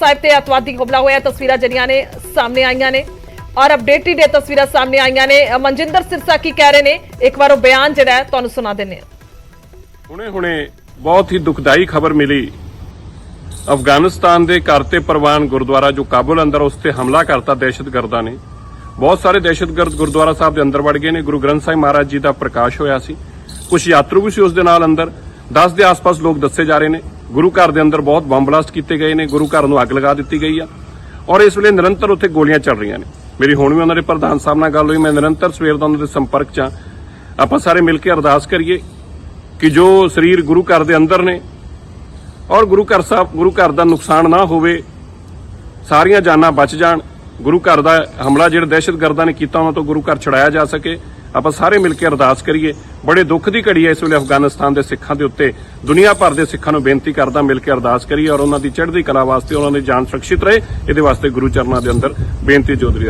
ਸਾਹਿਬ ਤੇ ਅਤਵਾਦੀ ਹਮਲਾ ਹੋਇਆ, ਤਸਵੀਰਾਂ ਜਿਹੜੀਆਂ ਨੇ ਸਾਹਮਣੇ ਆਈਆਂ ਨੇ। ਔਰ ਅਪਡੇਟਡ ਇਹ ਤਸਵੀਰਾਂ ਸਾਹਮਣੇ ਆਈਆਂ ਨੇ। ਮਨਜਿੰਦਰ ਸਿਰਸਾ ਕੀ ਕਹਿ ਰਹੇ ਨੇ? ਇੱਕ ਵਾਰ ਉਹ ਬਿਆਨ ਜਿਹੜਾ ਤੁਹਾਨੂੰ ਸੁਣਾ ਦਿੰਦੇ ਹੁਣੇ ਹੁਣੇ ਬਹੁਤ ਹੀ ਦੁਖਦਾਈ ਖਬਰ ਮਿਲੀ। ਅਫਗਾਨਿਸਤਾਨ ਦੇ ਘਰ ਤੇ ਗੁਰਦੁਆਰਾ, ਜੋ ਕਾਬੁਲ ਅੰਦਰ ਉਸ ਤੇ ਹਮਲਾ ਕਰਤਾ ਦਹਿਸ਼ਤਗਰਦਾਂ ਨੇ। ਬਹੁਤ ਸਾਰੇ ਦਹਿਸ਼ਤਗਰਦ ਗੁਰਦੁਆਰਾ ਸਾਹਿਬ ਦੇ ਅੰਦਰ ਵੜ ਗਏ ਨੇ। ਗੁਰੂ ਗ੍ਰੰਥ ਸਾਹਿਬ ਮਹਾਰਾਜ ਜੀ ਦਾ ਪ੍ਰਕਾਸ਼ ਹੋਇਆ ਸੀ। ਕੁਝ ਯਾਤਰੂ ਵੀ ਸੀ ਉਸ ਦੇ ਨਾਲ ਅੰਦਰ। 10 ਦੇ ਆਸ-ਪਾਸ ਲੋਕ ਦੱਸੇ ਜਾ ਰਹੇ ਨੇ। ਗੁਰੂ ਘਰ ਦੇ ਅੰਦਰ ਬਹੁਤ ਬੰਬ ਬਲਾਸਟ ਕੀਤੇ ਗਏ ਨੇ, ਗੁਰੂ ਘਰ ਨੂੰ ਅੱਗ ਲਗਾ ਦਿੱਤੀ ਗਈ ਆ। ਔਰ ਇਸ ਵੇਲੇ ਨਿਰੰਤਰ ਉੱਥੇ ਗੋਲੀਆਂ ਚੱਲ ਰਹੀਆਂ ਨੇ। ਮੇਰੀ ਹੁਣ ਵੀ ਉਹਨਾਂ ਦੇ ਪ੍ਰਧਾਨ ਸਾਹਿਬ ਨਾਲ ਗੱਲ ਹੋਈ, ਮੈਂ ਨਿਰੰਤਰ ਸਵੇਰ ਦਾ ਉਹਨਾਂ ਦੇ ਸੰਪਰਕ 'ਚ ਹਾਂ ਆਪਾਂ ਸਾਰੇ ਮਿਲ ਕੇ ਅਰਦਾਸ ਕਰੀਏ ਕਿ ਜੋ ਸਰੀਰ ਗੁਰੂ ਘਰ ਦੇ ਅੰਦਰ ਨੇ ਔਰ ਗੁਰੂ ਘਰ ਸਾਹਿਬ, ਗੁਰੂ ਘਰ ਦਾ ਨੁਕਸਾਨ ਨਾ ਹੋਵੇ, ਸਾਰੀਆਂ ਜਾਨਾਂ ਬਚ ਜਾਣ। ਗੁਰੂ ਘਰ ਦਾ ਹਮਲਾ ਜਿਹੜੇ ਦਹਿਸ਼ਤਗਰਦਾਂ ਨੇ ਕੀਤਾ, ਉਹਨਾਂ ਤੋਂ ਗੁਰੂ ਘਰ ਛੁਡਾਇਆ ਜਾ ਸਕੇ। ਆਪਾਂ ਸਾਰੇ ਮਿਲ ਕੇ ਅਰਦਾਸ ਕਰੀਏ। ਬੜੇ ਦੁੱਖ ਦੀ ਘੜੀ ਹੈ ਇਸ ਵੇਲੇ ਅਫਗਾਨਿਸਤਾਨ ਦੇ ਸਿੱਖਾਂ ਦੇ ਉੱਤੇ। ਦੁਨੀਆ ਭਰ ਦੇ ਸਿੱਖਾਂ ਨੂੰ ਬੇਨਤੀ ਕਰਦਾ ਮਿਲ ਕੇ ਅਰਦਾਸ ਕਰੀਏ ਔਰ ਉਹਨਾਂ ਦੀ ਚੜ੍ਹਦੀ ਕਲਾ ਵਾਸਤੇ ਉਹਨਾਂ ਦੀ ਜਾਨ ਸੁਰੱਖਿਅਤ ਰਹੇ। ਇਹਦੇ ਵਾਸਤੇ ਗੁਰੂ ਚਰਨਾਂ ਦੇ ਅੰਦਰ ਬੇਨਤੀ ਜੋਦਰੀ